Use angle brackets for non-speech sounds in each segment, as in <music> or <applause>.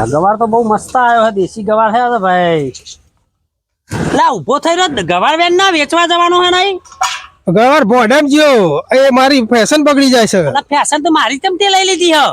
આ ગવાર તો બહુ મસ્ત આવ્યો હે દેશી ગવાર હે ભાઈ. લા ઊભો થઈ રહ્યો ગવાર વેન ના વેચવા જવાનો હે નહીં? ગવાર બોડમ જ્યો એ મારી ફેશન બગડી જાય છે. ફેશન તો મારી તમ તે લઈ લીધી હ.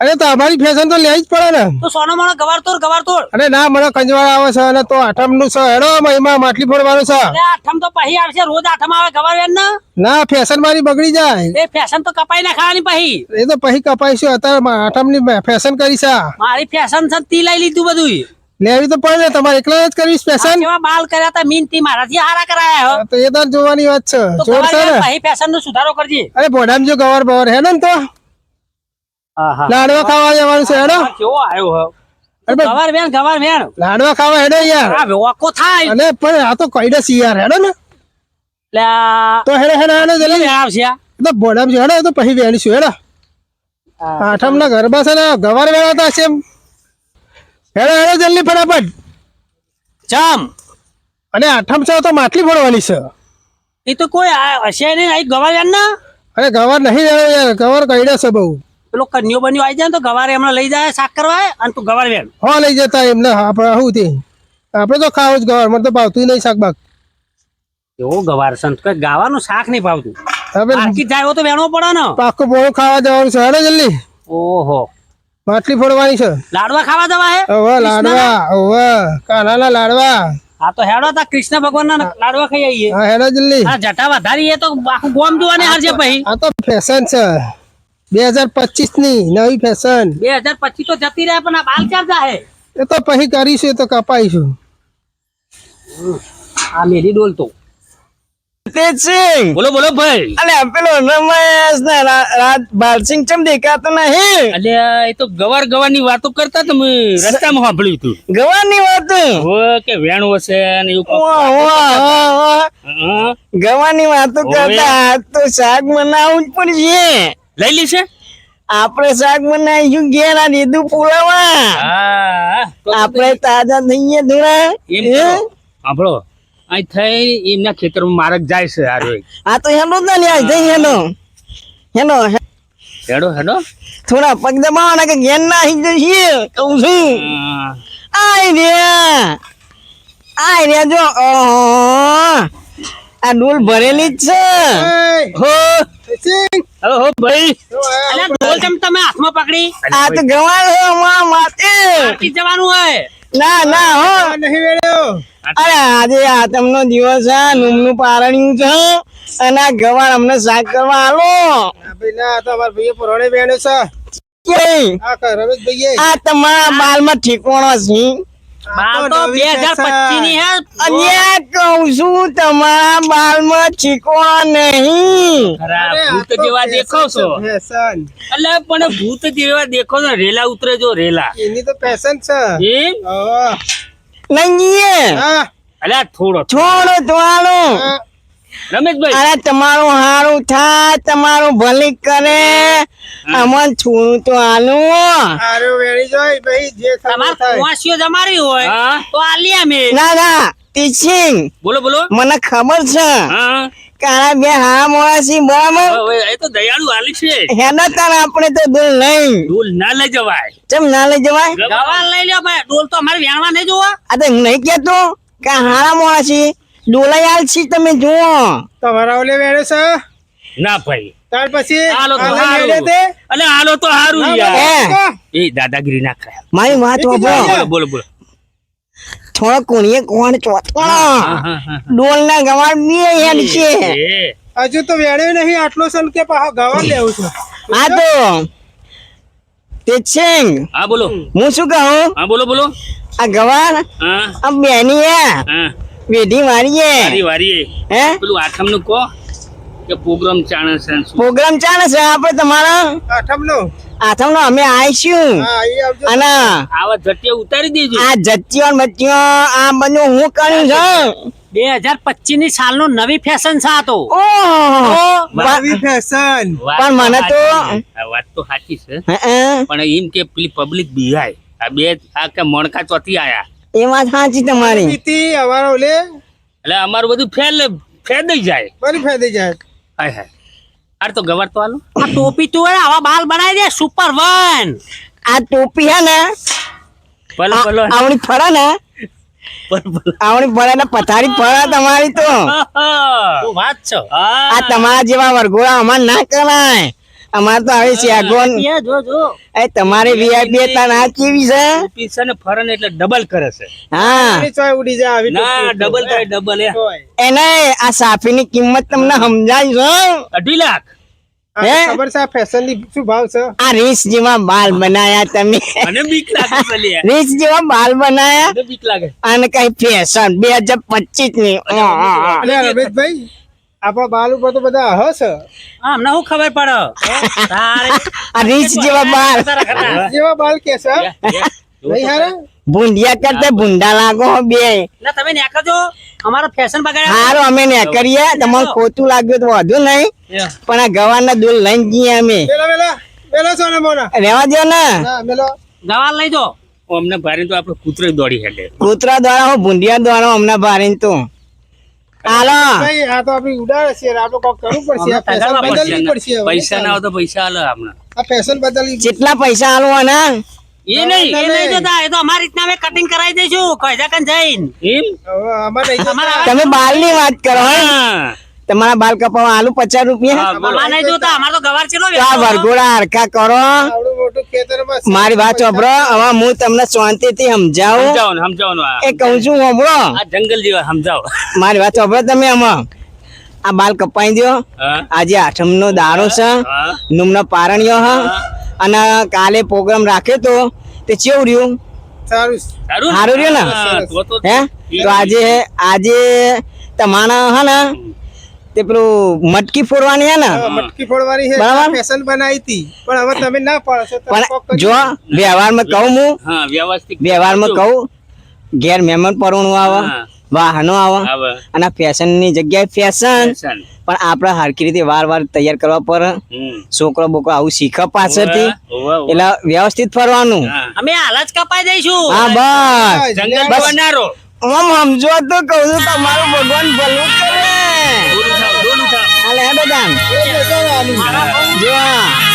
અરે તો અમારી ફેશન તો લેવી જ પડે ને. તો સોનો મોનો ગવાર તોડ ગવાર તોડ. અરે ના મને કંજવાળ આવે છે અને તો આઠમનું છે. હેડો એમાં માટલી ફોડવાનું છે. અરે આઠમ તો પછી આવશે રોજ આઠમ આવે ગવાર વેન ના. ના ફેશન મારી બગડી જાય. એ ફેશન તો કપાઈ ના ખાવાની એ તો પછી કપાઈશું. અત્યારે આઠમની ફેશન કરી છે. મારી ફેશન છે તી લઈ લીધું બધું લેવી તો પડે ને તમારે એકલા જ કરવી ફેશન કેવા બાલ કર્યા તા મીન તી મારાથી હારા કરાયા હો. તો એ તો જોવાની વાત છે. જોર છે ને? ફેશન નો સુધારો કરજી. અરે બોડામ જો ગવાર બવાર હે ને તો. લાડવા ખાવા જવાનું છે હેડો. કેવો આવ્યો હો? ગવાર વેન ગવાર વેન લાડવા ખાવા હેડો યાર. આ વોકો થાય. અને પણ આ તો કઈડે છે યાર હેડો ને. તો હેડો હેડો હેડો જલ્દી જલ્દી. આવશે તો બોડામ છે હેડો તો પછી વેણીશું હેડો. આઠમ ના ગરબા છે ને ગવાર વેળાતા છે એમ. હેડો હેડો જલ્દી ફટાફટ. ચમ. અને આઠમ છે તો માટલી ફોડવાની છે. એ તો કોઈ હશે નહીં ગવાર ના? અરે ગવાર નહીં હેડો યાર ગવાર કઈડે છે બહુ. પેલો કન્યો બન્યો આવી જાય તો ગવારે એમને લઈ જાય શાક કરવા અને તું ગવાર વેણ. હો લઈ જતા એમને આપણે શું તે? આપણે તો ખાવું જ ગવાર મને તો ભાવતું નહીં શાકબાગ એવો ગવાર સંત કઈ ગાવાનું શાક નહીં ભાવતું. હવે માર્કેટ જાય તો વેણવો પડે ને પાકું પોળું ખાવા જવાનું છે હેડો જલ્દી? ઓહો. માટલી ફોડવાની છે. લાડવા ખાવા જવા હે? હવે લાડવા હવે કાનાના લાડવા. હા તો હેડો તા કૃષ્ણ ભગવાન ના લાડવા ખાઈ આવીએ હા હેડો જલ્દી? હા જટા વધારી એ તો આખું ગોમ જોવાને હારજે પછી. આ તો ફેશન છે. બે હજાર પચીસની નવી ફેશન બે હજાર પચીસ તો જતી રહે પણ આ બાલ ચાર જાહે? એ તો પછી કરીશું એ તો કપાઈશું. આ મેરી ડોલ તો. તેજસિંહ બોલો બોલો ભાઈ. અલે પેલો રમેશ ને બાલસિંહ ચમ દેખાતો નહીં? એટલે એ તો ગવાર ગવારની વાતો કરતા તમે રસ્તામાં સાંભળ્યું ગવાની વાત? ને એવું. હા. ગવાની વાતો કરતા તો શાક બનાવવું જ પડશે લઈ લીશે આપણે શાક બનાવીશું ઘેર આ દીધું પુલાવા. આપણે તાજા થઈએ ધૂરા આપણો. અહીં થઈ એમના ખેતરમાં મારક જાય છે હારો. આ તો હેલો જ ને થઈ હેલો હેલો હેડો હેડો થોડા પગ દબાવવાના કે ઘેર ના આવી જઈએ કહું છું. આય રહ્યા આય રહ્યા જો. આ ડોલ ભરેલી જ છે. હો. હો ભાઈ. અલ્યા ઢોલ કેમ તમે હાથમાં પકડી? આ તો ગવાર છે અમારા માથે. પાર્ટી જવાનું હોય. ના ના હો. નહીં વેળ્યો અરે આજે આતમનો દિવસ છે નુમનું પારણ્યું છે અને આ ગવાર અમને શાક કરવા આલો. ભાઈ ના આ તો અમારા ભાઈએ પુરાણે વેણ્યો છે. આ ક- રમેશ ભાઈએ આ તમારા બાલમાં ઠેકોણો છે. બાલ તો બે હજાર પચીસની હે. અહીંયા કહું છું તમારા બાલમાં ઠેકોણો નહીં. ખરા ભૂત જેવા દેખો છો. ફેશન એટલે પણ ભૂત જેવા દેખો છો રેલા ઉતરે જો રેલા. એની તો ફેશન છે. એમ નહીં હા. થોડો થોડો. છોડો તો રમેશભાઈ. અરે તમારું હારું થાય તમારું ભલી કરે. અમન છું તો આલું અરે વેરી જોય ભાઈ જે તમાર કુવાસીઓ જમારી હોય તો આલી અમે. ના ના ટીચિંગ. બોલો બોલો. મને ખબર છે હા કારા બે હા મોસી બમ એ તો દયાળુ આલી છે. હેના તાર આપણે તો દૂર નહીં. ડોલ ના લઈ જવાય. ચમ ના લઈ જવાય? ગવાર લઈ લ્યો ભાઈ ડોલ તો અમારે વેણવા નહીં જોવા આ તો નહીં કેતો કે હારા મોસી ડોલાઈ આલ છી તમે જુઓ. તમારા ઓલે વેરે છે? ના ભાઈ. ત્યાર પછી હાલો અલે હાલો તો હારું યાર. એ દાદાગીરી ના કરે મારી વાત બોલો બોલો બોલો. થોડો કોણીએ કોણ ચોટકો ડોલ ના ગવાર બે હેડ છે. હજુ તો વેણ્યો નહીં આટલો સન કે પાછો ગવા લેવું છે. આ તો. તે છે હા બોલો. હું શું કહું? હા બોલો બોલો. આ ગવાર હા. આ બેની હે. વેઢી મારી વારી વારી હે? પેલું આઠમનું કહો કે પ્રોગ્રામ ચાલે છે પ્રોગ્રામ ચાલે છે? આપણે તમારા આઠમનો. આઠમનો અમે આવીશું. હા અને આવા જટ્ટીઓ ઉતારી દેજો. આ જટ્ટીઓ બચ્ચીઓ આ બધું હું કર્યું છે. બે હજાર પચીસની સાલનું નવી ફેશન છે આ તો. નવી ફેશન પણ મને તો- વાત તો સાચી છે. પણ એમ કે પેલી પબ્લિક બિહાય. આ બે આ કે મણકા ચોથી આયા. એ વાત સાચી તમારી. પીતી લે. એટલે અમારું બધું ફેલ ફેદાઈ જાય. બરી ફાયદે જાય. હાય હાય. અરે તો ગવાર તો આલો આ ટોપી તું આવા બાલ બનાવી દે સુપર વન આ ટોપી હે ને ભલે આ- આવણી ફળે ને આવણી ફળે ને પથારી ફરે તમારી તો. વાત છો? આ તમારા જેવા વરઘોડા અમાર ના કરાય. અમાર તો હવે શેગોન જો જો. એ તમારી વીઆઈપી હતા ના કેવી છે? પીસા ને ફરન એટલે ડબલ કરે છે. હા. ચોય ઉડી જાય આવી ના ડબલ થાય ડબલ એને આ સાફીની કિંમત તમને સમજાય છે? અઢી લાખ. હે? ખબર છે ફેશનની શું ભાવ છે? આ રીસ જેવા બાલ બનાયા તમે. મને બીક લાગે છે રીસ જેવા બાલ બનાયા. મને બીક લાગે. અને કઈ ફેશન બે હજાર પચીસની. અલે રમેશભાઈ આપણા બાલ ઉપર તો બધા હસ. હમણાં હું ખબર પડે. તારે આ રીસ જેવા બાલ. જેવા બાલ કે છે. નહીં હારે? ભૂંડિયા કરતા ભૂંડા લાગો બે. ના તમે નેકળજો અમારો ફેશન બગાડ્યા હારો અમે ને કરીએ તમારું ખોટું લાગ્યું તો વધુ નહીં. પણ આ ગવાના દૂર લઈને જઈએ અમે. મેલા છો ને મોના? રેવા દો ને. ના મેલો. લઈ જો. અમને ભારે તો આપણે કૂતરો દોડી હેડે. કૂતરા દ્વારા હું ભૂંડિયા દ્વારા અમને ભારે તો. હાલો. ભાઈ આ તો આપણી ઉડાડ છે આપણે કોક કરવું પડશે. આ ફેશન બદલવી પડશે પડશે પૈસા ના હોય તો પૈસા આલે આપણે. આ ફેશન બદલવી જેટલા પૈસા આલવા ને એ નહીં એ નહીં જોતા એ તો અમારી રીતના અમે કટિંગ કરાવી દઈશું કઈજા કન જઈને. એમ. તમે બાલની વાત કરો હા. તમારા બાલ કપાવા આલુ પચાસ રૂપિયા? અમારે નહીં જોતા અમારે તો ગવાર ચેલો વરઘોડા હરખા કરો. મારી વાત સાંભળો હવે હું તમને શાંતિથી સમજાવું. સમજાવો. એ કહું છું સાંભળો. આ જંગલ જેવા સમજાવો. મારી વાત સાંભળો તમે આમાં. આ બાલ કપાઈ દો આજે આઠમ નો દારો છે. નુમ નો પારણિયો હ. અને કાલે પ્રોગ્રામ રાખ્યો તો તે ચેવું રહ્યું? સારું. સારું રહ્યું ને? હે તો આજે આજે તમારા હા ને તે પેલું મટકી ફોડવાની હે ને? મટકી ફોડવાની છે બરાબર. ફેશન બનાવી હતી. પણ હવે તમે ના પાડો પણ જો વ્યવહારમાં કહું હું. હા વ્યવસ્થિત વ્યવહારમાં કહું. ઘેર મહેમાન પરણું આવે વાહનો આવે. અને ફેશનની જગ્યાએ ફેશન. પણ આપણે હરખી રીતે વાર વાર તૈયાર કરવા પર. છોકરો બોકરો આવું શીખે પાછળથી. એટલે વ્યવસ્થિત ફરવાનું. અમે હાલ જ કપાઈ દઈશું હા બસ. જંગલ બસ. બનારો આમ સમજો તો કહું છું તમારું ભગવાન ભલું કરે. ઉઠાવ હાલે હેડો જાન એ બેસો ને આની. જો આ.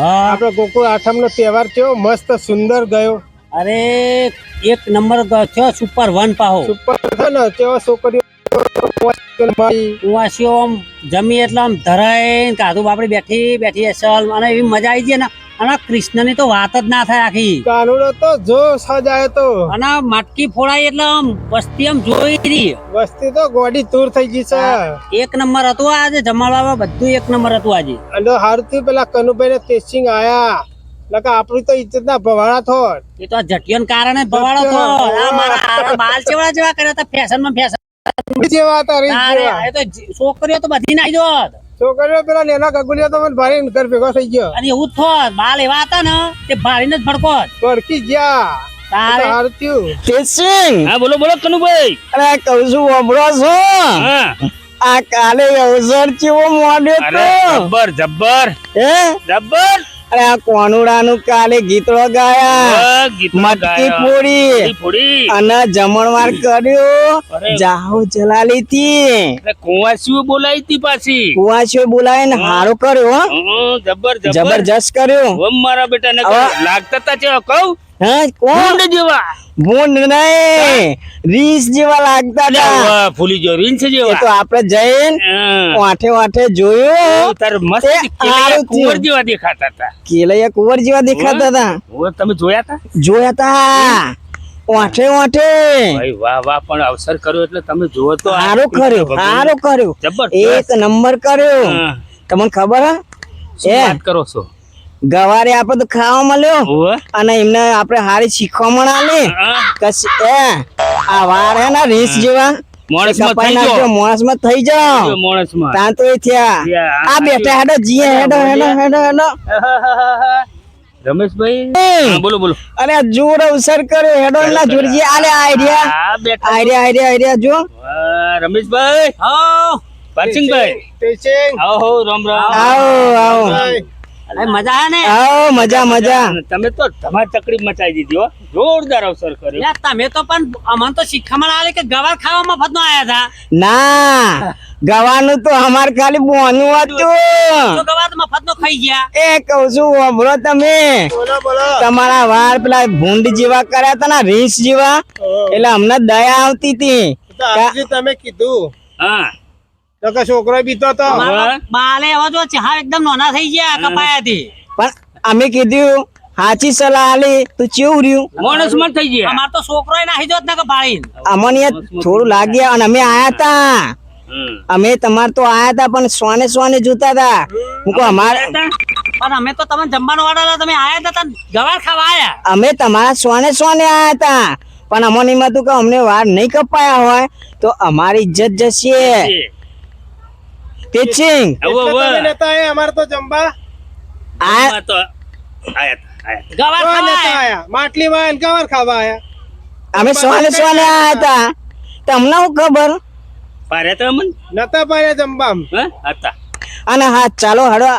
આપણો ગોકુળ આઠમ નો તહેવાર કેવો મસ્ત સુંદર ગયો. અરે એક નંબર થયો સુપર વન પાહો. સુપર ને કેવો છોકરીઓ કુવાસીઓ આમ જમી એટલે આમ ધરાય કાધુ બાપડી બેઠી બેઠી અસલ અને એવી મજા આવી જાય ને. અને કૃષ્ણની તો વાત જ ના થાય આખી. કાનુડો તો જો સજાય તો. અને માટકી ફોડાય એટલે આમ વસ્તી આમ જોઈ રહી. વસ્તી તો ગોડી તૂર થઈ ગઈ છે. એક નંબર હતું આજે જમાડવામાં બધું એક નંબર હતું આજે. અને હારથી પેલા કનુભાઈ ને ટેસ્ટિંગ આયા. લકા આપણી તો ઇજ્જત ના ભવાડા થોડ. એ તો જટિયન કારણે ભવાળો થો આ મારા બાલ ચેવડા જેવા કર્યા હતા ફેશનમાં ફેશન જેવા હતા રે એ તો છોકરીઓ તો બધી નાઈ જોત. છોકરીઓ પેલા નેના ગગુલિયો તો મને ભારે ઘર ભેગો થઈ ગયો. અને એવું થોત બાલ એવા હતા ને તે ભારીને જ ભડકો ભડકી ગયા. તારે? હારત્યું તેજસિંહ હા બોલો બોલો કનુભાઈ. અરે કહું છું વાપરો છો? હા. આ કાલે અવસર કેવો મોડ્યો તો જબ્બર જબ્બર. હે? જબ્બર. અરે આ કોનુડાનું કાલે ગીતડો ગાયા મટકી ફોડી. ફોડી. અને જમણવાર કર્યો. જાહો જલાલી થી કુવાસીઓ બોલાવી હતી પાછી. કુવાસીઓ બોલાવીને હારો કર્યો જબરજસ્ત. કર્યો. મારા બેટા ને લાગતા તા છે કહું. કોણ? જેવા. ભૂંડ નહીં રીસ જેવા લાગતા હતા. ફૂલી જો રીંછ એ તો આપણે જઈને હં. વાંઠે વાંઠે જોયું. તાર મસ્ત એ કુંવર જેવા દેખાતા હતા. કેલૈયા કુંવર જેવા દેખાતા હતા. તમે જોયા હતા જોયા તા. વાંઠે વાંઠે. ભાઈ વાહ વાહ પણ અવસર કર્યો એટલે તમે જુઓ તો સારો કર્યો સારો કર્યો. એક નંબર કર્યો. તમને ખબર હે? વાત કરો છો? ગવારે આપણે તો ખાવા મળ્યો. અને એમને આપણે હારી શીખવા મળે હા. એ આ વાર હે ને રીસ જેવા. માણસમાં થઈ જાઓ. માણસમાં. ત્યાં તો થયા. થયા. આ બેઠા હેડો જીએ હેડો હેડો હેડો હેડો. <laughs> રમેશભાઈ. હા, બોલો બોલો. અરે જોર અવસર કર્યો હેડો ના જોરજી આલે આઈડિયા આઈડિયા આઈડિયા આઈડિયા જો. રમેશભાઈ? પારસિંગભાઈ તેસિંગ આવો રામ રામ. આવો આવો. મજા આવે ને? આવો મજા મજા તમે તો ધમા ચકડી મચાઈ દીધી હો. જોરદાર અવસર કર્યો. તમે તો પણ અમને તો શીખામણ આલે કે ગવાર ખાવા મફત નો આયા હતા. ના ગવાનું તો અમાર ખાલી બોનું હતું. ગવાર મફત નો ખાઈ ગયા. એ કહું છું બોલો તમે. બોલો બોલો. તમારા વાર પેલા ભૂંડ જેવા કર્યા હતા ના રીંછ જેવા. એટલે અમને દયા આવતી હતી. તો તમે કીધું. હા. તો કે છોકરો બીતો તો. બાલે હવે જો ચા એકદમ નાના થઈ ગયા કપાયા થી પણ અમે કીધું સાચી સલાહ આલી તું ચેવું રહ્યું? માણસ મન થઈ ગયા. અમાર તો છોકરો નાખી જોત ને કે ભાઈ અમને થોડું લાગ્યા અને અમે આયા તા. અમે તમાર તો આયા તા પણ સોને સોને જોતા તા. હું કહું અમારે પણ અમે તો તમને જમવાનો વાળા તમે આયા હતા ગવાર ખાવા આયા. અમે તમારા સોને સોને આયા તા. પણ અમને એમાં તું કે અમને વાર નહીં કપાયા હોય તો અમારી ઇજ્જત જશે. ટીચિંગ અમારે તો જમવા આ તો. ગવાર ખાવા માટલી માં ગવાર ખાવા આયા અમે સવાલ સોને આયા હતા. તમને શું ખબર? પારે તો અમન? નતા પારે જમવા. હતા. અને હા ચાલો હડો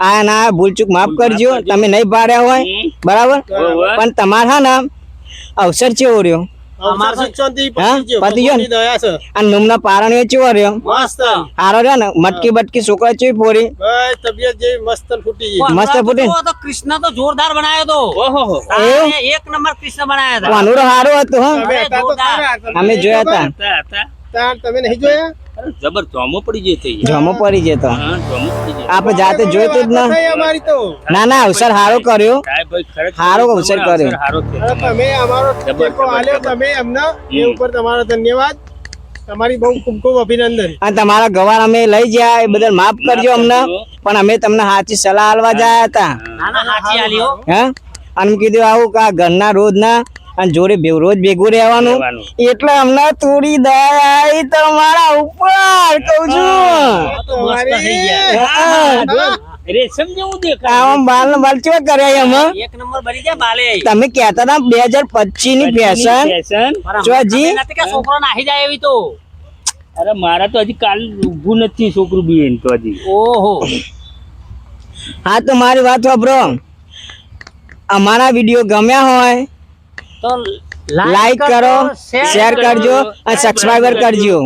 આ ના ભૂલચૂક માફ કરજો. તમે નહીં પાડ્યા હોય. બરાબર. પણ તમારા હા ને અવસર ચેવો રહ્યો. મટકી બટકી છોકરા ચેવી પોરી? મસ્ત ફૂટી ગઈ. મસ્ત ફૂટી. કૃષ્ણ તો જોરદાર બનાવ્યો તો. એવું? એક નંબર કૃષ્ણ બનાવ્યા હતા. હતો હતા સારા. તમને અમે જોયા? હતા. તમે નહીં જોયા? જબર જોમો પડી જઈ થઈ જમો પડી જતો તો. જોમો આપણે જાતે જોઈતું જ ના. અમારી તો. ના ના અવસર હારો કર્યો. હારો અવસર કર્યો. તમે અમારો ટેકો આલ્યો તમે અમને એ ઉપર તમારો ધન્યવાદ. તમારી બહુ ખૂબ ખૂબ અભિનંદન. અને તમારા ગવાર અમે લઈ ગયા એ બદલ માફ કરજો અમને. પણ અમે તમને સાચી સલાહ આલવા જાય હતા. ના ના હાચી આલ્યો. હે? અને કીધું આવું કે આ ઘરના રોજ ના અને જોડે બે રોજ ભેગું રહેવાનું. એટલે અમને થોડી દયા આવી તમારા ઉપર કઉ છું. તમે કહેતા હતા બે હજાર પચીસની ફેશન છોકરો નાહી જાય એવી તો? અરે મારા તો હજી કાલ ઊભું નથી છોકરું બી એમ તો હજી. ઓહો. હા તો મારી વાત વાપરો. અમારા વીડિયો ગમ્યા હોય તો લાઈક કરો શેર કરજો અને સબસ્ક્રાઈબર કરજો.